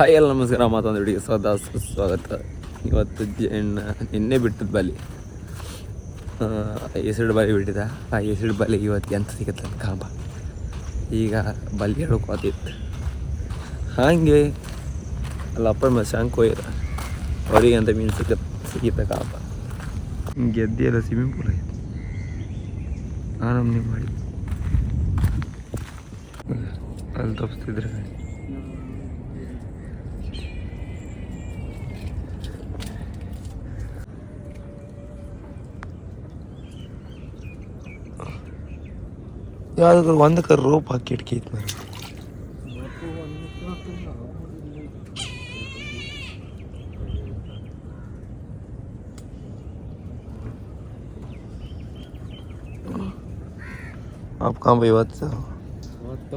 Hi ಎಲ್ಲ ನಮಸ್ಕಾರ ಮಾತಾಡಿ ಹುಡುಗಿ ಸದಾ ಸುಸ್ವಾಗತ ಇವತ್ತು ಜೆಣ್ಣ ನಿನ್ನೆ ಬಿಟ್ಟದ್ದು ಬಲಿ. ಎಸಿಡ್ ಬಲಿ ಬಿಟ್ಟಿದ್ದ. ಆ ಎಸಿಡ್ ಬಲಿ ಇವತ್ತು ಎಂತ ಸಿಗುತ್ತೆ ಕಾಂಬ ಈಗ ಬಲಿ ಹೇಳ್ಕೋತಿತ್ತು ಹಾಗೆ ಅಲ್ಲ ಅಪ್ಪ ಮತ್ತೆ ಶಂಕು ಅವರಿಗೆ ಅಂತ ಮೀನು ಸಿಕ್ಕ ಸಿಗಿತ್ತ ಕಾಂಬ ಹಿಂಗೆ ಎಲ್ಲ ಸ್ವಿಮ್ಮಿಂಗ್ ಪೂಲ್ ಐತೆ ಆರಾಮನೆ ಮಾಡಿ. ಅಲ್ಲಿ ತಪ್ಪಿಸ್ತಿದ್ರೆ ಯಾವುದಾದ್ರು ಒಂದಕ್ಕೆ ರೋಪ್ ಹಾಕಿ ಇಟ್ಕೈತಿ ಮರ ಅಪ್ಪ ಕಾಂಬ ಇವತ್ತು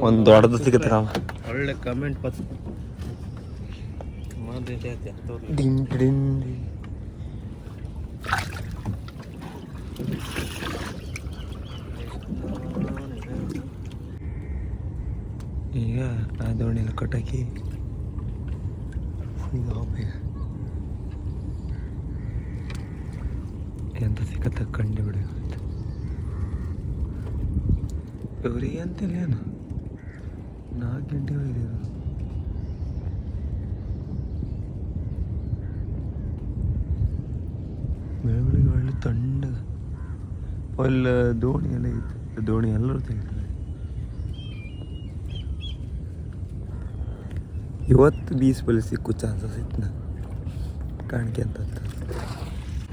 ಒಂದು ದೊಡ್ಡದು ಸಿಗುತ್ತೆ ಕಾಂಬ ಒಳ್ಳೆ ಕಮೆಂಟ್ ಪತ್ ಡಿನ್ ಡಿನ್. ಈಗ ಆ ದೋಣಿಲ್ಲ ಕಟ್ಟಾಕಿ ಫುಲ್ ಈಗ. ಎಂತ ಸಿಕ್ಕತ್ತ ಕಂಡು ಬಿಡಬೇಕು ಇವರಿಗೆ ಅಂತಿಲ್ಲ ಏನು? ನಾಲ್ಕು ಗಂಟೆ ಹೋಗಿದ್ದೀರು? ಬೆಳಗ್ಗೆ ಒಳ್ಳೆ ತಂಡ ಒಳ್ಳೆ ದೋಣಿ ಎಲ್ಲ ಇತ್ತು. ದೋಣಿ ಎಲ್ಲರೂ ತೆಗಿತಾರೆ. ಇವತ್ತು ಬೀಸ್ ಬಲಿ ಸಿಕ್ಕು ಚಾನ್ಸಸ್ ಇತ್ತು ನಾನು ಕಾಣಿಕೆ ಅಂತ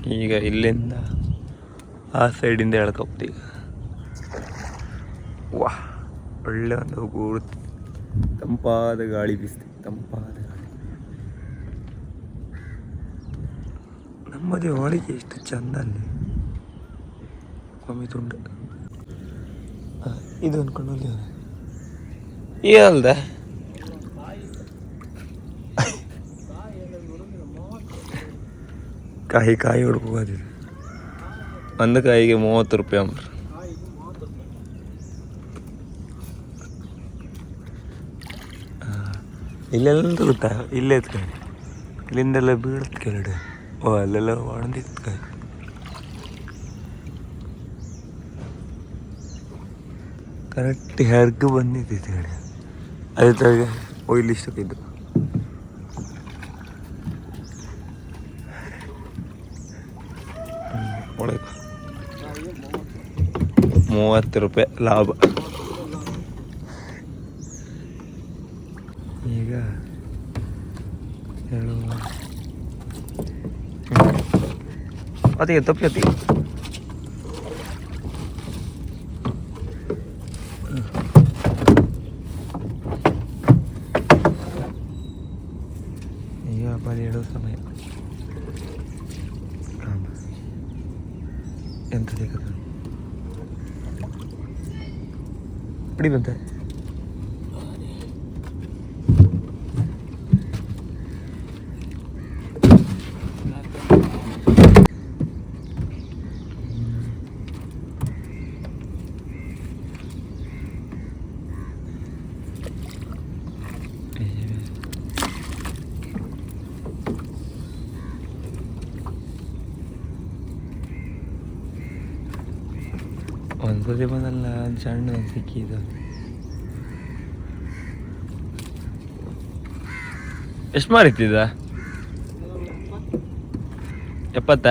ಈಗ ಇಲ್ಲಿಂದ ಆ ಸೈಡಿಂದ ಎಳ್ಕೊಪ್ತಿ ಈಗ. ವಾ, ಒಳ್ಳೆ ಒಂದು ಗೂಡು ತಂಪಾದ ಗಾಳಿ ಬೀಸ್ತಿ, ತಂಪಾದ ಗಾಳಿ. ನಮ್ಮದೇ ಹೋಳಿಗೆ ಎಷ್ಟು ಚಂದ ಅಲ್ಲಿ. ಕಮ್ಮಿ ತುಂಡು ಇದು ಅನ್ಕೊಂಡು ಅಲ್ಲಿ ಕಾಯಿ ಕಾಯಿ ಹುಡ್ಕೋದಿದೆ ಒಂದು ಕಾಯಿಗೆ ಮೂವತ್ತು ರೂಪಾಯಿ ಅಂಬ್ರ. ಇಲ್ಲೆಲ್ಲ ಗೊತ್ತಾ? ಇಲ್ಲೇ ಕಾಯಿ. ಇಲ್ಲಿಂದೆಲ್ಲ ಬೀಳತ್ ಕೆಳಗಡೆ. ಓ ಅಲ್ಲೆಲ್ಲ ಒಣದಿತ್ತು ಕಾಯಿ. ಕರೆಕ್ಟ್ ಹೆರ್ಗೆ ಬಂದಿತ್ತು ಕಡೆ. ಅದೇ ತರ ಒಯ್ಲಿಷ್ಟಕ್ಕಿದ್ದು ಮೂವತ್ತು ರೂಪಾಯಿ ಲಾಭ. ಈಗ ಹೇಳು ಅದೇ ತಪ್ಪಿ ಅತಿ ಈಗ ಬರೀ ಹೇಳೋ ಸಮಯ ಕಾಮ. ಎಂತ ಸಿಗದ ಬಿಡಿ ಬಂತೆ ಒಂದು ಸತಿ ಬಂದಲ್ಲ ಒಂದು ಸಣ್ಣ ಒಂದು ಸಿಕ್ಕಿದ್ದು. ಎಷ್ಟು ಮಾರಿತಿದ್ದ ಎಪ್ಪತ್ತ?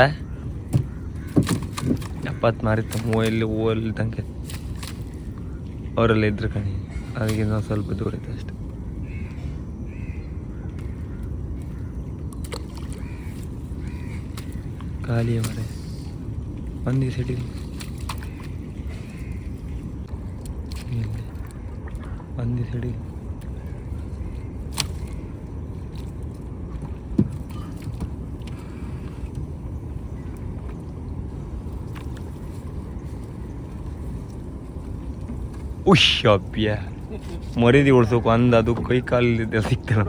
ಎಪ್ಪತ್ತು ಮಾರಿತ್ತು ಓ ಹೂವಲ್ಲಿ ತನಕ. ಅವರೆಲ್ಲ ಇದ್ರು ಕಣಿ. ಅದಕ್ಕೆ ನಾವು ಸ್ವಲ್ಪ ದೂರ ಇತ್ತು ಅಷ್ಟೆ. ಖಾಲಿ ಮರೆ ಒಂದು ಸಿಟಿಲಿ ಇಲ್ಲಿ ಒಂದು ಸೈಡಿ ಉಶ್ ಅಪ್ಪ್ಯ ಮರಿದಿ ಉಳ್ಸೋಕೆ ಒಂದು ಅದು ಕೈ ಕಾಲಿದ್ದ ಸಿಗ್ತಾರ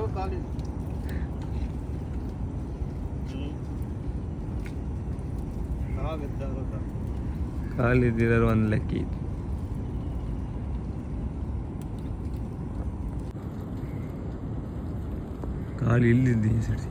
ಕಾಲಿದ್ದಿದ್ದಾರೆ ಒಂದು ಲೆಕ್ಕ ಇತ್ತು ಕಾಲು ಇಲ್ಲಿದ್ದೆ ಸರಿ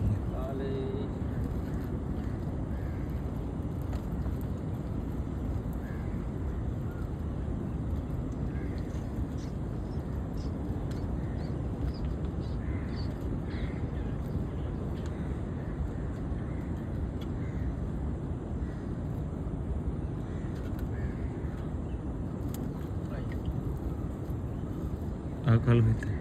ಆ ಕಾಲು ಹೋಯ್ತು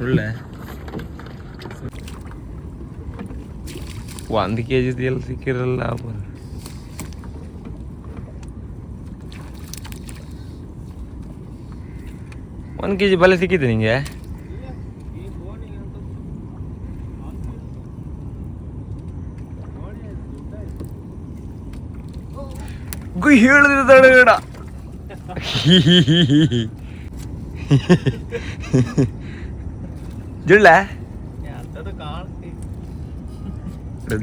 ಒಳ್ಳೆ ಒಂದು ಕೆ ಜಿದು ಎಲ್ಲಿ ಸಿಕ್ಕಿರಲ್ಲ ಒಂದು ಕೆ ಜಿ ಬಲೆ ಸಿಕ್ಕಿದೆ ನಿಂಗೆ ಗುಯ್ ಹೇಳಿದ ತಡಗಡ ಜುಳ್ಳ?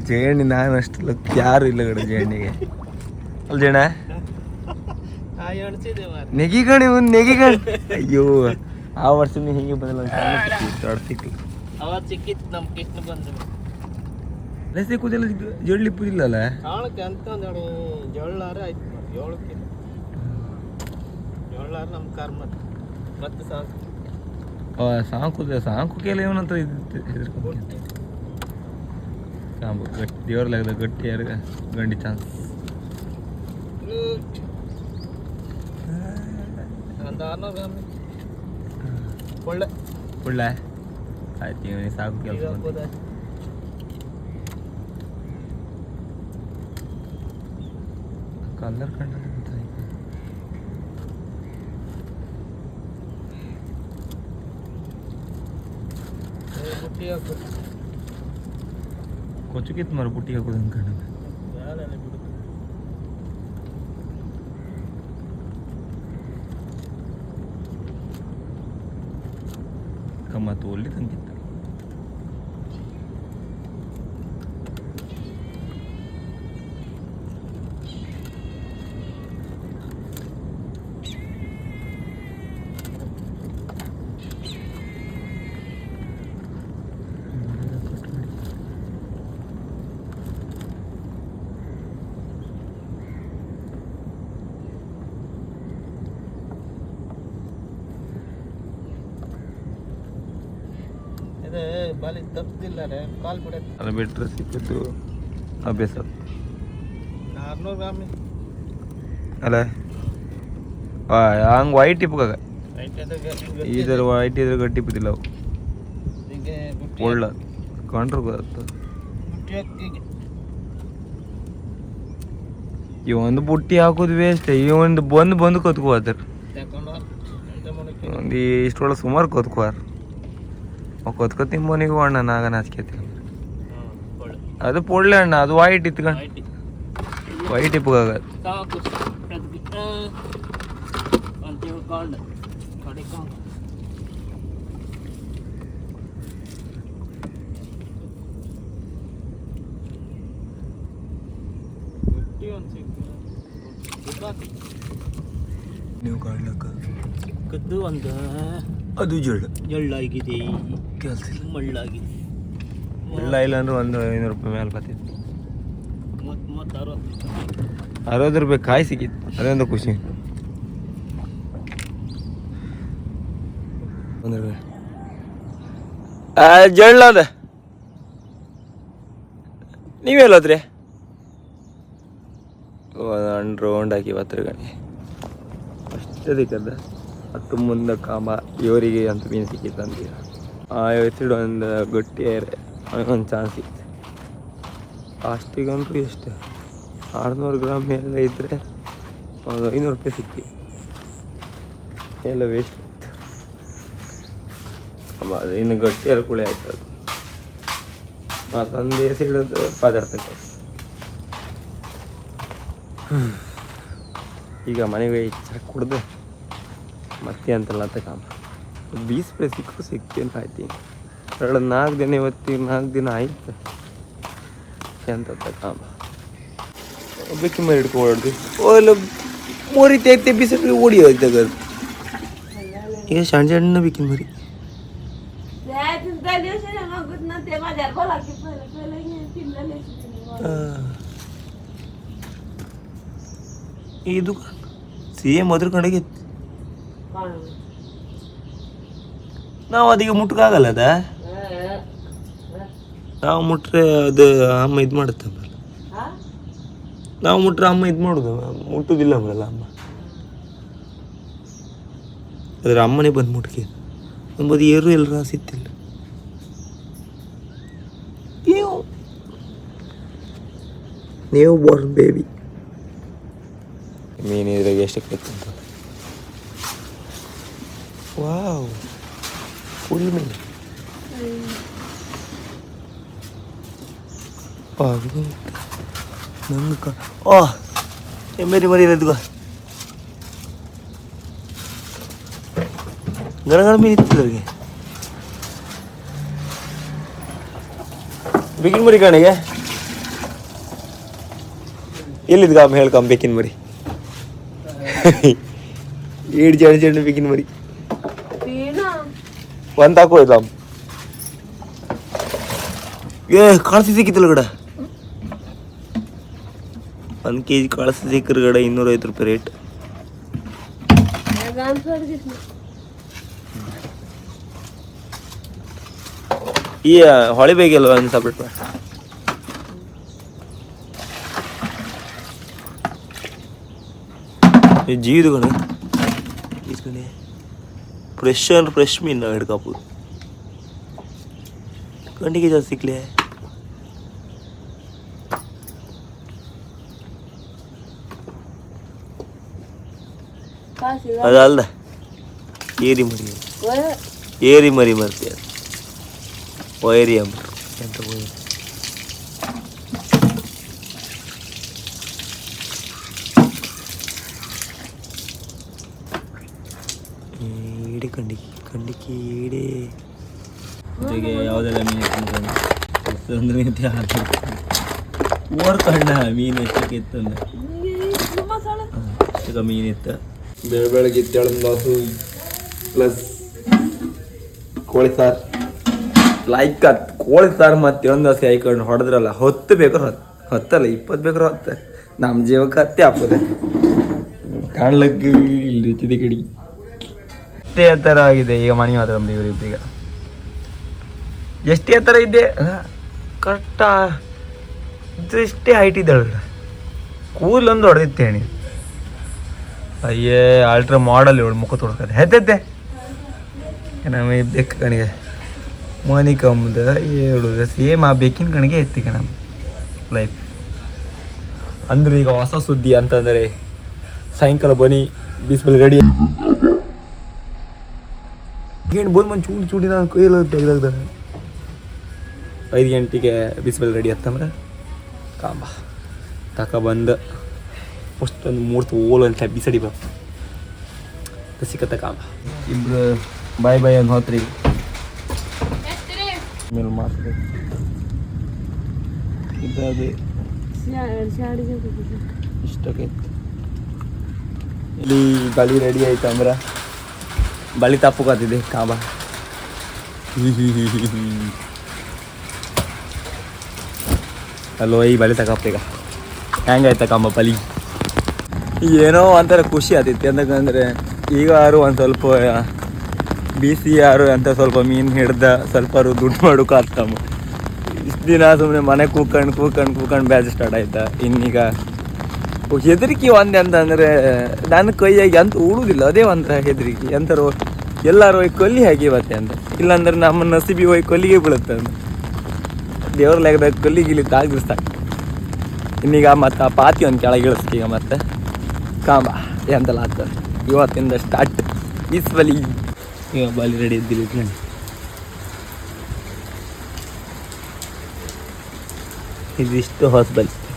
ಜೇಣಿ ನಾನು ಅಷ್ಟಲ್ಲ ಯಾರು ಇಲ್ಲ ಕಡೆ ಜೇಣಿಗೆ. ಅಲ್ಲ ಜೇಣ? ನೆಗಿ ಕಣಿ ಒಂದು ನೆಗಿ ಕಣಿ ಅಯ್ಯೋ ಆ ವರ್ಷ ಹೀಗೆ ಬಂದಿಲ್ಲ ದೊಡ್ಡ ಸಿಕ್ಕಿಲ್ಲ ಅವ ಸಿಕ್ಕಿತ್ತು ನಮ್ ಕೃಷ್ಣ ಬಂದು ಲಸಿ ಕೂದಲ ಜೊಳ್ಳಿ ಪುದಿಲ್ಲ ಅಲ್ಲ? ಕಾಣಕ್ಕೆ ಅಂತ ನೋಡಿ ಜೊಳ್ಳಾರ ಆಯ್ತು ಏಳಕ್ಕೆ ಜೊಳ್ಳಾರ ನಮ್ಮ ಕರ್ಮ. ಮತ್ತೆ ಸಾಕು. ಸಾಂಕು ಸಾಂಕು ಕೆಲ ಏನಂತ ಹೆದರ್ಕೊಂಡು ಸಾಂಬು ಗಟ್ಟಿ ದೇವ್ರ ಲೆಕ್ಕದ ಗಟ್ಟಿ ಯಾರು ಗಂಡಿ ಚಾನ್ಸ್. ಒಂದು ಆರ್ನೂರು ಗ್ರಾಮ್ ಒಳ್ಳೆ. ಒಳ್ಳೆ? ಆಯ್ತು ಇವನಿಗೆ ಸಾಕು ಈಗ ಕೆಲಸ ಹಾಕ್ಬೋದಾ? ಕಲರ್ ಕಂಡ ಗೊತ್ತಾಯ್ತು ಏ, ಬುಟ್ಟಿ ಹಾಕು ಕೊಚ್ಚುಕಿತ್ತು ಮರ ಬುಟ್ಟಿ ಹಾಕೋದು ಅನ್ಕೊಂಡ ಯಾರಲ್ಲ ಬಿಡು ಕಮ್ಮ ತೋಲಿ ತಂಗಿತ್ತು ಇದು ಬಾಲಿ ತಪ್ಪಿಲ್ಲ ರೇ ಕಾಲ್ ಬಿಡತ್ತೆ ಅದು ಬಿಟ್ಟರೆ ಸಿಕ್ಕಿದ್ದು ಅಭ್ಯಾಸ. ಆರ್ನೂರು ಗ್ರಾಮ್. ಅಲ್ಲ ಹಂಗೆ ವೈಟ್ ಇಪ್ಪಾಗ ಇದ್ರ ವೈಟ್ ಇದ್ರೆ ಗಟ್ಟಿ ಇಪ್ಪದಿಲ್ಲ ಅವು. ಒಳ್ಳೆ ಕಂಡ್ರು ಗೊತ್ತ. ಬುಟ್ಟಿ ಹಾಕಿ ಈ ಒಂದು ಬುಟ್ಟಿ ಹಾಕೋದು ವೇಸ್ಟ್ ಇವೊಂದು ಒಂದು ಬಂದು ಬಂದು ಕೊತ್ಕೋತಾರೆ. ಒಂದು ಇಷ್ಟೊಳ ಸುಮಾರು ಕತ್ಕೋರ್. ಅವು ಕತ್ಕೊ ತಿಂಬೋನಿಗೂ ಅಣ್ಣ ನಾಗ ನಾಚ್ಕೇತಿ ಹ್ಞೂ ಒಳ್ಳೆ ಅದು ಪೊಳ್ಳೆ ಅಣ್ಣ ಅದು ವೈಟ್ ಇತ್ಕೊಂಡು ಆಯ್ತು ವೈಟ್ ನೀವು ಕಾಡ್ಲಕ್ಕ ಕದ್ದು ಒಂದು. ಅದು ಜಳ್ಳ. ಜಳ್ಳಾಗಿದೆ. ಕೆಲಸ ಇಲ್ಲ ಮಳ್ಳಾಗಿದೆ. ಇಲ್ಲ ಇಲ್ಲ ಅಂದ್ರೆ ಒಂದು ಐನೂರು ರೂಪಾಯಿ ಮೇಲೆ ಮೂವತ್ತು ಅರವತ್ತು ಅರವತ್ತು ರೂಪಾಯಿ ಕಾಯಿ ಸಿಕ್ಕಿತ್ತು. ಅದೊಂದು ಖುಷಿ. ಜಳ್ಳ ಅದ. ನೀವೆಲ್ಲೋದ್ರಿ ಒಂದು ರೌಂಡ್ ಹಾಕಿ ಬತ್ತರ ಗಣಿ ಅಷ್ಟೇ ಸಿಕ್ಕದ ಹತ್ತು ಮುಂದೆ ಕಾಮ, ಇವರಿಗೆ ಅಂತ ಮೀನು ಸಿಕ್ಕಿತ್ತು ಆ ಎತ್ತಿಡು ಒಂದು ಗಟ್ಟಿ ಒಂದು ಚಾನ್ಸ್ ಸಿಕ್ತು ಅಷ್ಟಿಗಂತೂ ಎಷ್ಟು? ಆರುನೂರು ಗ್ರಾಮ್ ಎಲ್ಲ ಇದ್ದರೆ ಒಂದು ಐನೂರು ರೂಪಾಯಿ ಸಿಕ್ಕಿ ಎಲ್ಲ ವೇಸ್ಟ್ ಆಯಿತು. ಅದು ಇನ್ನು ಗಟ್ಟಿಯಾರ ಕುಳಿ ಆಯ್ತು ಅದು. ಮತ್ತೊಂದು ಏಸಿ ಹಿಡಿದು ಪದಾರ್ಥಕ್ಕೆ. ಈಗ ಮನೆಗೆ ಚಾ ಕುಡ್ದು ಮಧ್ಯಂತರಲ್ಲತ್ತ ಕಾಮ ಬೀಸ್ ರೂಪಾಯಿ ಸಿಕ್ಕು ಸಿಕ್ತೇನು ಆಯ್ತು ಎರಡು ನಾಲ್ಕು ದಿನ ಇವತ್ತು ನಾಲ್ಕು ದಿನ ಆಯ್ತು ಅಂತ ಕಾಮ ಒಬ್ಬಕ್ಕೆ ಮರಿ ಹಿಡ್ಕೊ ಓಡಾಡ್ದು ಓಲ್ಲ ಮೋರಿ ತೆಗ್ತೆ ಬಿಸಿಲು ಓಡಿ ಹೋಯ್ತಾಗ ಈಗ ಸಣ್ಣ ಸಣ್ಣ ಬಿಕ್ಕಿನ ಮರಿ ಈ ದುಕಾನ್ ಸೇಮ್ ಅದ್ರ ಕಡೆಗೆ ಇತ್ತು ನಾವು ಅದಿಗೆ ಮುಟ್ಕಾಗಲ್ಲ ಅದ? ನಾವು ಮುಟ್ರೆ ಅದು ಅಮ್ಮ ಇದು ಮಾಡುತ್ತೆ ನಾವು ಮುಟ್ರೆ ಅಮ್ಮ ಇದು ಮಾಡುದು, ಮುಟ್ಟುದಿಲ್ಲ ಆಮೇಲೆ ಅಮ್ಮ. ಅದ್ರ ಅಮ್ಮನೇ ಬಂದು ಮುಟ್ಕೆ. ಎಂಬುದು ಏರು ಎಲ್ಲರ ಸಿಕ್ತಿಲ್ಲ ನೀವು. ಬೋರ್ನ್ ಬೇಬಿ ಮೀನು ಇದ್ರಾಗ ಎಷ್ಟಕ್ಕೆ ಅಂತ ವಾವ್ ಫುಲ್ ಮೀನು ನಂಗೆ ಕ ಓ ಎಮ್ಮೆರಿ ಮರಿ ಇರೋದು ಗಣಗಣ ಮೀನು ಇತ್ತಿಲ್ಲ ಅವ್ರಿಗೆ ಬಿಗಿನ್ ಮರಿ ಕಣಿಗೆ ಎಲ್ಲಿದ್ ಗಾಮ ಹೇಳ್ಕಂ ಬೇಕಿನ ಮರಿ ಏಳು ಜನ ಜನ ಬೇಕಿನ ಮರಿ तीन ಒಂದು ಹಾಕೋ ಇಲ್ಲ ಏ ಕಳಿಸಿ ಸಿಕ್ಕಿತ್ತಲ್ಲ ಗಡ? ಒಂದು ಕೆ ಜಿ ಕಳಿಸಿ ಸಿಕ್ಕರ ಗಡ ಇನ್ನೂರೈವತ್ತು ರೂಪಾಯಿ ರೇಟ್. ಈ ಹೊಳಿ ಬೇಕಿಲ್ವ ಒಂದು ಸಪ್ರೇಟ್ ಜೀವದು ಕಣೆ ಇಸ್ಕೊಂಡೆ ఫ్రెష్ అండ్ ఫ్రెష్ మీన్ എടുക്കാപ്പ് കണ്ടിക്ക് ജാസിക്കില്ലേ അതല്ല ഏരി മരി ഏരി മരി മറിയ ഒയരി അമ്പർ എന്താ പോയി ಏಡಿ ಕಂಡಿಕಿ ಕಂಡಿಕಿ ಏಡಿ. ಜೊತೆಗೆ ಯಾವುದೆಲ್ಲ ಮೀನು ಒಂದು ಮೀನು ಓರ್ತಣ್ಣ ಮೀನು ಎಷ್ಟಕ್ಕೆ ಇತ್ತು ಬೆಳಗ್ಗೆ ತೆಳದ ಪ್ಲಸ್ ಕೋಳಿ ಸಾರು. ಲೈಕ್ ಅತ್ ಕೋಳಿ ಸಾರು ಮತ್ತೆ ಒಂದು ದೋಸೆ ಹಾಕೊಂಡು ಹೊಡೆದ್ರಲ್ಲ ಹೊತ್ತು ಬೇಕಾದ್ರೆ ಹೊತ್ತು ಹೊತ್ತಲ್ಲ ಇಪ್ಪತ್ತು ಬೇಕಾದ್ರೆ ಹೊತ್ತೆ. ನಮ್ಮ ಜೀವಕ್ಕೆ ಹತ್ತಿ ಹಾಕೋದೆ ಕಾಣ್ಲಕ್ಕೆ ಇಲ್ಲಿ ಕಿಡಿ. ಎಷ್ಟೇ ಎತ್ತರ ಆಗಿದೆ ಈಗ ಮನೆ ಮಾತ್ರ ನಮ್ದು ಈಗ ಎಷ್ಟೇ ಎತ್ತರ ಇದ್ದೆ ಕರೆಕ್ಟ ಇಷ್ಟೇ ಹೈಟ್ ಇದ್ದಾಳ ಕೂದಲೊಂದು ಹೊಡೆದಿತ್ತೇಣಿ ಅಯ್ಯೇ ಅಲ್ಟ್ರಾ ಮಾಡಲ್ ಇವಳು, ಮುಖ ತೊಡ್ಕದೆ ಹೆದ್ದೆದ್ದೆ ನಮ್ಮ ಬೆಕ್ಕ ಕಣಿಗೆ. ಮನಿ ಹೇಳುದು ಸೇಮ್ ಆ ಬೆಕ್ಕಿನ ಕಣಿಗೆ ಎತ್ತಿಕ ನಮ್ಮ ಲೈಫ್ ಅಂದ್ರೆ ಈಗ ಹೊಸ ಸುದ್ದಿ ಅಂತಂದರೆ ಸಾಯಂಕಾಲ ಬನ್ನಿ ಬಿಸಿಬಲ್ ರೆಡಿ ಗೇಣ್ ಬೋಲ್ ಮಂಚು ಚೂಡಿ ಚೂಡಿ ನಾನು ಕೈಯಲ್ಲಿ ತೆಗೆದಾಗ್ದಾನೆ. ಐದು ಗಂಟೆಗೆ ಬಿಸಿಬೇಲೆ ರೆಡಿ ಆತ್ತಂದ್ರೆ ಕಾಂಬ. ತಕ ಬಂದು ಫಸ್ಟ್ ಒಂದು ಮೂರ್ತು ಓಲ್ ಅಂತ ಬಿಸಡಿ ಬಪ್ಪ ಸಿಕ್ಕತ್ತ ಕಾಂಬ. ಇಬ್ರು ಬಾಯ್ ಬಾಯ್ ಒಂದು ಹೋತ್ರಿ. ಮೇಲೆ ಮಾತ್ರ. ಇದ್ದಾದೆ ಇಷ್ಟಕ್ಕೆ ಇಲ್ಲಿ ಗಾಳಿ ರೆಡಿ ಆಯ್ತು ಅಂದ್ರೆ ಬಳಿ ತಪ್ಪುಕಾತಿದೆ ಕಾಬ ಅಲ್ಲೋ, ಈ ಬಳಿ ತಗಪ್ಪ ಈಗ. ಹೆಂಗಾಯ್ತ ಕಾಂಬ ಬಲಿ ಏನೋ ಒಂಥರ ಖುಷಿ ಆತಿತ್ತು. ಯಾಕಂದ್ರೆ ಈಗ ಯಾರು ಒಂದು ಸ್ವಲ್ಪ ಬಿಸಿ ಯಾರು ಅಂತ ಸ್ವಲ್ಪ ಮೀನು ಹಿಡ್ದ ಸ್ವಲ್ಪ ದುಡ್ಡು ಮಾಡೋಕೆ ಆಗ್ತಮ್ಮ ಇಷ್ಟು ದಿನ ಸುಮ್ಮನೆ ಮನೆ ಕೂಕಂಡು ಕೂಕಂಡು ಕೂಕಂಡು ಬ್ಯಾಚ್ ಸ್ಟಾರ್ಟ್ ಆಯ್ತಾ. ಇನ್ನೀಗ ಹೆದರಿಕೆ ಒಂದು ಅಂತಂದರೆ, ನನ್ನ ಕೈಯಾಗಿ ಅಂತ ಉಳುವುದಿಲ್ಲ ಅದೇ ಒಂಥರ ಹೆದರಿಕೆ. ಎಂಥರು ಎಲ್ಲರೂ ಹೋಗಿ ಕೊಲ್ಲಿ ಹಾಗೆ ಬತ್ತೆ ಅಂತ. ಇಲ್ಲಾಂದ್ರೆ ನಮ್ಮ ನಸಿಬಿ ಹೋಗಿ ಕೊಲ್ಲಿಗೆ ಬೀಳುತ್ತೆ ಅಂತ. ದೇವ್ರ ಲೆಕ್ಕದಾಗ ಕೊಲ್ಲಿ ಗಿಲಿ ತಾಗಿಸ್ತಾ ಇನ್ನೀಗ ಮತ್ತೆ ಆ ಪಾತಿ ಒಂದು ಕೆಳಗೆ ಇಳಿಸ್ತೀಗ ಮತ್ತೆ. ಕಾಂಬ ಎಂತೆಲ್ಲ ಇವತ್ತಿಂದ ಸ್ಟಾರ್ಟ್ ಈಸ್ ಬಲಿ ಈಗ ಬಲಿ ರೆಡಿ ಇದ್ದಿಲ್ಲ ಇಟ್ಕೊಂಡು. ಇದಿಷ್ಟು ಹೊಸ ಬಲಿ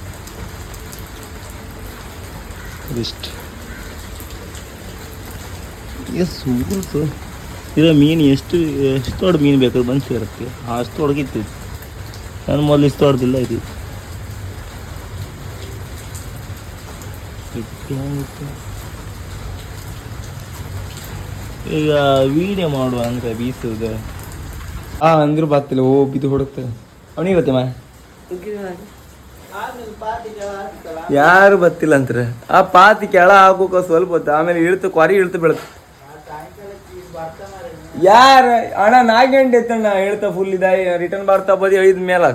ಇದಿಷ್ಟು ಎಷ್ಟು ಇದು ಮೀನು ಎಷ್ಟು ಎಷ್ಟು ದೊಡ್ಡ ಮೀನು ಬೇಕಾದ್ರೆ ಬಂದು ಸೇರುತ್ತೆ. ಅಷ್ಟು ದೊಡ್ಡಗಿತ್ತು ನಾನು ಮೊದಲು ಇಷ್ಟು ದೊಡ್ಡದಿಲ್ಲ ಇದು. ಈಗ ವೀಡಿಯೋ ಮಾಡುವ ಅಂದ್ರೆ ಬೀಸುದು. ಆ ಅಂದ್ರು ಬಾತಿಲ್ಲ ಓ ಬಿದ್ದು ಹೊಡುತ್ತೆ. ಅವನಿಗೆ ಗೊತ್ತೆ ಮಾ ಯಾರು ಬತ್ತಿಲ್ಲ ಅಂತಾರೆ? ಆ ಪಾತಿ ಕೆಳ ಹಾಕೋಕ ಸ್ವಲ್ಪ ಹೊತ್ತು, ಆಮೇಲೆ ಇಳ್ತು ಕೊರಿ ಇಳ್ತು ಬೀಳುತ್ತೆ ಯಾರ, ಅಣ್ಣ ನಾಲ್ಕು ಗಂಟೆ ಎತ್ತಣ್ಣ ಹೇಳ್ತಾ ಫುಲ್ ಇದ ರಿಟರ್ನ್ ಬರ್ತಾ ಬದಿ ಐದು ಮೇಲೆ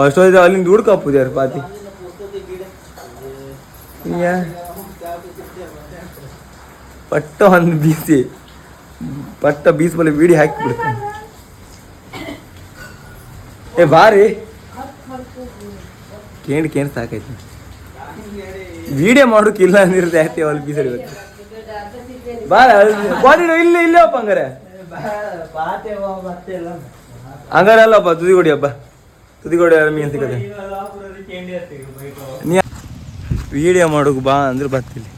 ಅಷ್ಟೊಂದು ಅಲ್ಲಿಂದ ಹುಡ್ಕಪ್ಪುದು ಯಾರು ಪಾತಿ? ಪಟ್ಟ ಒಂದು ಬೀಸಿ. ಪಟ್ಟ ಬೀಸ್ ಬಲ್ಲಿ ಬೀಡಿ ಹಾಕಿ ಬಿಡ್ತಾನೆ. ಏ, ಬಾರಿ. ಕೇಂಡ್ ಕೇಂಡ್ ಸಾಕೈತಿ ವಿಡಿಯೋ ಇಲ್ಲ ಯಾಕೆ ಅಲ್ಲಿ ಅವ್ರು ಬೀಸರಿ ಬಾಡಿಡು ಇಲ್ಲಿ, ಇಲ್ಲೇ ಅಪ್ಪ ಹಂಗಾರೆ. ಹಂಗಾರೆ ಅಲ್ಲಪ್ಪ ತುದಿಗೋಡಿ ಹಬ್ಬ. ತುದಿಗೋಡಿ ಮೀನ್ ನೀ ವಿಡಿಯೋ ಮಾಡೋಕೆ ಬಾ ಅಂದ್ರೆ ಬರ್ತಿಲ್ಲ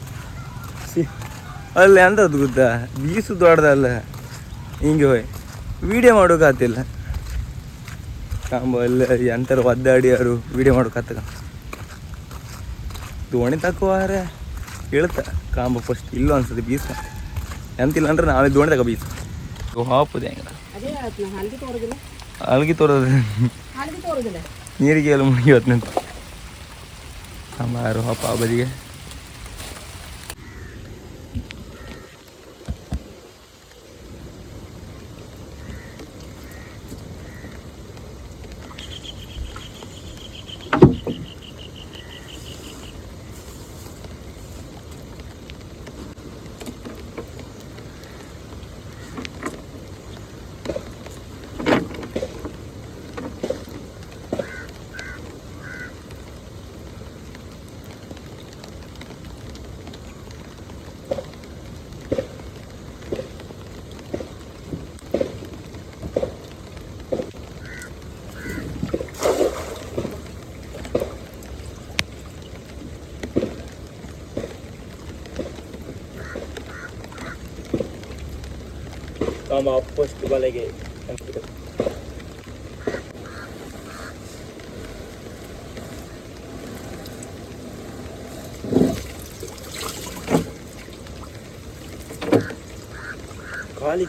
ಅಲ್ಲಿ ಅದು ಗೊತ್ತಾ? ಬೀಸು ದೊಡ್ಡದಲ್ಲ. ಹಿಂಗೆ ಹೋಯ್. ವಿಡಿಯೋ ಮಾಡೋಕೆ ಆತಿಲ್ಲ ಕಾಂಬ ಎಲ್ಲ ಎಂತರ ಒದ್ದಾಡಿ ಅವರು ವಿಡಿಯೋ ಮಾಡೋಕೆ ದೋಣಿ ತಕ್ಕವಾರ ಇಳತ ಕಾಂಬ ಫಸ್ಟ್ ಇಲ್ಲ ಅನ್ಸುತ್ತೆ ಬೀಸ ಎಂತಿಲ್ಲ ಅಂದ್ರೆ ನಾವೇ ದೋಣಿ ತಗೋ ಬೀಸ. ಹಾಪುದೆ ಹೆಂಗ? ಅಲ್ಗಿ ತೋರೋದು? ನೀರಿಗೆ ಎಲ್ಲ ಮುಗಿಯೋತ್ ಹೊತ್ನಂತ. ಹಾಪ ಆ ಬದಿಗೆ. ಕಾಂಬ ಫಸ್ಟ್ ಬಲೆಗೆ ಖಾಲಿ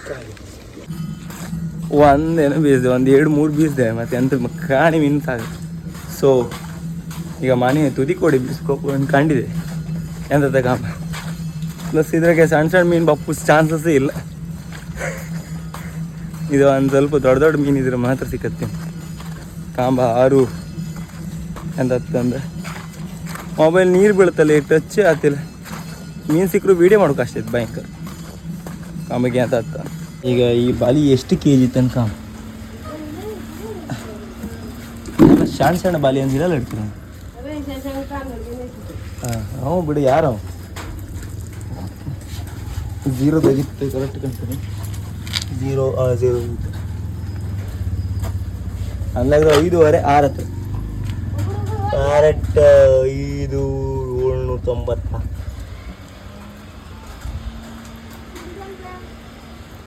ಒಂದೇನೋ ಬೀಸಿದೆ ಒಂದು ಎರಡು, ಮೂರು ಬೀಸಿದೆ ಮತ್ತೆ ಎಂತ ಕಾಣಿ ಮಿಂತಾಗ ಸೊ ಈಗ ಮನೆ ತುದಿ ಕೊಡಿ ಬಿಸ್ಕೋಪು ಅಂತ ಕಂಡಿದೆ. ಎಂತ ಕಾಮ ಪ್ಲಸ್ ಇದ್ರಾಗೆ ಸಣ್ಣ ಸಣ್ಣ ಮೀನು ಬಪ್ಪು ಚಾನ್ಸಸ್ಸೇ ಇಲ್ಲ. ಇದು ಒಂದು ಸ್ವಲ್ಪ ದೊಡ್ಡ ದೊಡ್ಡ ಮೀನು ಇದ್ರೆ ಮಾತ್ರ ಸಿಕ್ಕತ್ತೆ. ಕಾಂಬ ಆರು. ಅಂತಂದ್ರೆ ಮೊಬೈಲ್ ನೀರು ಬೀಳುತ್ತಲ್ಲ ಟಚ್ ಆತಿಲ್ಲ ಮೀನು ಸಿಕ್ಕರು ವೀಡಿಯೋ ಮಾಡೋಕೆ ಅಷ್ಟೇ, ಭಯಂಕರ. ಕಾಂಬಗೆ ಅಂತ ಈಗ ಈ ಬಾಲಿ ಎಷ್ಟು ಕೆ ಜಿ ತನಕ ಸಣ್ಣ ಸಣ್ಣ ಬಾಲಿ ಅಂದಿರಲ್ಲ ಕಾಲು ಹಾಂ ಅವು ಬಿಡು, ಯಾರು? ಜೀರೋ ತೆಗಿತ್ತು ಕರೆಕ್ಟ್ ಕಂತೀನಿ ಜೀರೋ ಝೀರೋ ಅಂದಾಗ ಐದೂವರೆ ಆರತ್ತು. ಆರಟ್ಟು ಐದು ಏಳ್ನೂರ ತೊಂಬತ್ತ